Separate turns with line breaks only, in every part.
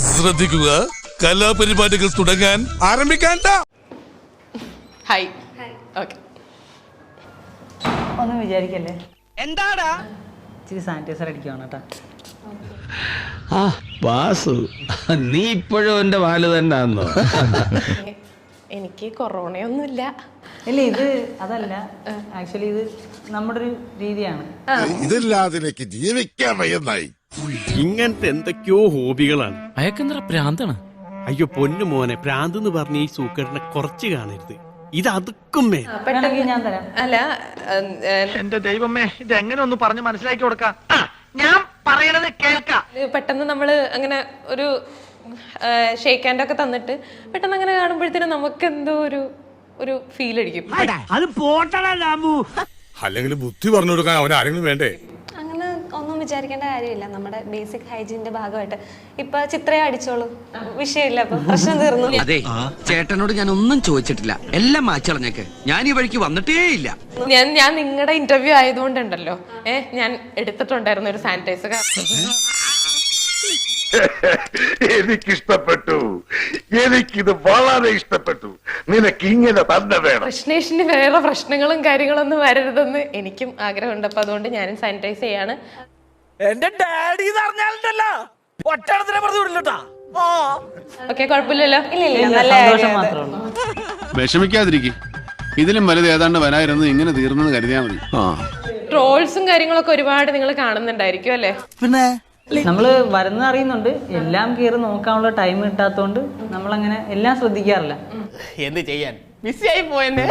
ശ്രദ്ധിക്കുക. കലാപരിപാടികൾ തുടങ്ങാൻ ആരംഭിക്കാൻ
ഹായ് ഓക്കെ
ഒന്നും വിചാരിക്കല്ലേ?
എന്താടാ?
ഇച്ചിരി സാനിറ്റൈസർ അടിക്കുവാണ് കേട്ടോ.
ആ വാസു നീ ഇപ്പോഴും എന്റെ വാൽ തന്നെ ആന്നോ
എനിക്ക് കൊറോണയൊന്നുമില്ല.
ഇല്ല ഇത് അതല്ല. ആക്ച്വലി ഇത് നമ്മുടെ ഒരു രീതിയാണ്.
ഇതില്ലാതെ എനിക്ക് ജീവിക്കാൻ വയ്യെന്നായി.
ഇങ്ങനത്തെ എന്തൊക്കെയോ ഹോബികളാണ്.
അയക്കെന്തറ പ്രാന്താണ്?
അയ്യോ പൊന്നു മോനെ പ്രാന്ത് എന്ന് പറഞ്ഞ ഈ സൂക്കറിനെ കുറച്ച് കാണരുത്. ഇത് അതുക്കും മേ
വേണമെങ്കിൽ ഞാൻ തരാം.
അല്ല
എന്റെ ദൈവമേ ഇത് എങ്ങനെ ഒന്ന് പറഞ്ഞ് മനസ്സിലാക്കി കൊടുക്കാം? ഞാൻ പറയണത് കേൾക്കാം.
പെട്ടെന്ന് നമ്മൾ അങ്ങനെ ഒരു ഷേക്ക് ഹാൻഡ് ഒക്കെ തന്നിട്ട് പെട്ടെന്ന് അങ്ങനെ കാണുമ്പോഴത്തേനും നമുക്ക് എന്തോ ഒരു ഒരു ഫീൽ അടിക്കും.
അത് പോട്ടടാ
അല്ലെങ്കിൽ ബുദ്ധി പറഞ്ഞു കൊടുക്കാൻ അവൻ ആരെങ്കിലും വേണ്ടേ?
വിചാരിക്കേണ്ട കാര്യമില്ല. നമ്മുടെ ബേസിക് ഹൈജീനിന്റെ ഭാഗമായിട്ട്. ഇപ്പൊ ചിത്രയെ അടിച്ചോളൂ. വിഷയമില്ല അപ്പൊ പ്രശ്നം തീർന്നു.
അതെ ചേട്ടനോട് ഞാൻ ഒന്നും ചോദിച്ചിട്ടില്ല. എല്ലാം മാച്ചളഞ്ഞേക്ക് ഞാൻ ഈ വഴിക്ക് വന്നിട്ടേ ഇല്ല.
ഞാൻ ഞാൻ നിങ്ങളുടെ ഇന്റർവ്യൂ ആയതുകൊണ്ടുണ്ടല്ലോ. ഏ ഞാൻ എടുത്തിട്ടുണ്ടായിരുന്നു ഒരു സാനിറ്റൈസർ
എനിക്കിഷ്ടപ്പെട്ടു. എനിക്കിത് വളരെ ഇഷ്ടപ്പെട്ടു. നിനക്ക് ഇങ്ങനെ തന്നെ വേണം.
പ്രശ്നേഷിന് വേറെ പ്രശ്നങ്ങളും കാര്യങ്ങളൊന്നും വരരുതെന്ന് എനിക്കും ആഗ്രഹമുണ്ട്. അപ്പൊ അതുകൊണ്ട് ഞാനും സാനിറ്റൈസ് ചെയ്യാണ്.
എന്റെ ഡാഡി പറഞ്ഞാലുണ്ടല്ലോ ഒറ്റടത്തിനെ പറഞ്ഞു വിടില്ലട്ടാ
ഓക്കെ കുഴപ്പമില്ലല്ലോ.
ഇല്ല ഇല്ല
ഇല്ല,
നല്ല
സന്തോഷം
വിഷമിക്കാതിരിക്കും. ഇതിലും വലുത് ഏതാണ്ട് വരായിരുന്നു ഇങ്ങനെ തീർന്നെന്ന് കരുതിയാ മതി. ആ.
ട്രോൾസും കാര്യങ്ങളൊക്കെ ഒരുപാട് നിങ്ങൾ കാണുന്നുണ്ടായിരിക്കും അല്ലേ?
നമ്മൾ വരുന്നത് അറിയുന്നുണ്ട്. എല്ലാം കയറി നോക്കാനുള്ള ടൈം കിട്ടാത്തതുകൊണ്ട് നമ്മളങ്ങനെ എല്ലാം ശ്രദ്ധിക്കാറില്ല.
എന്ത് ചെയ്യാൻ?
ബിസി ആയി പോയെന്നെ.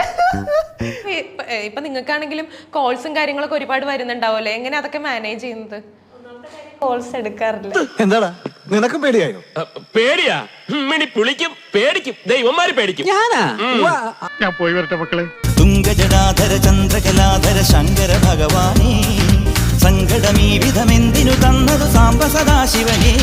ഇപ്പൊ- ഇപ്പൊ നിങ്ങൾക്കാണെങ്കിലും കോൾസും കാര്യങ്ങളൊക്കെ ഒരുപാട് വരുന്നുണ്ടാവുമല്ലേ? എങ്ങനെ അതൊക്കെ മാനേജ് ചെയ്യുന്നത്?
കോൾസ് എടുക്കാറില്ല.
എന്താടാ? നിനക്കും പേടിയായോ?
പേടിയാ? മിനി പുളിക്കും പേടിക്കും. ദൈവന്മാര് പേടിക്കും.
ഞാൻ പോയി വരട്ടെ മക്കളെ.
തുങ്കജടാധര ചന്ദ്രകലാധര ശങ്കര ഭഗവാനേ സങ്കടമീ വിധമെന്തിനു തന്നതു സാംബ സദാശിവനേ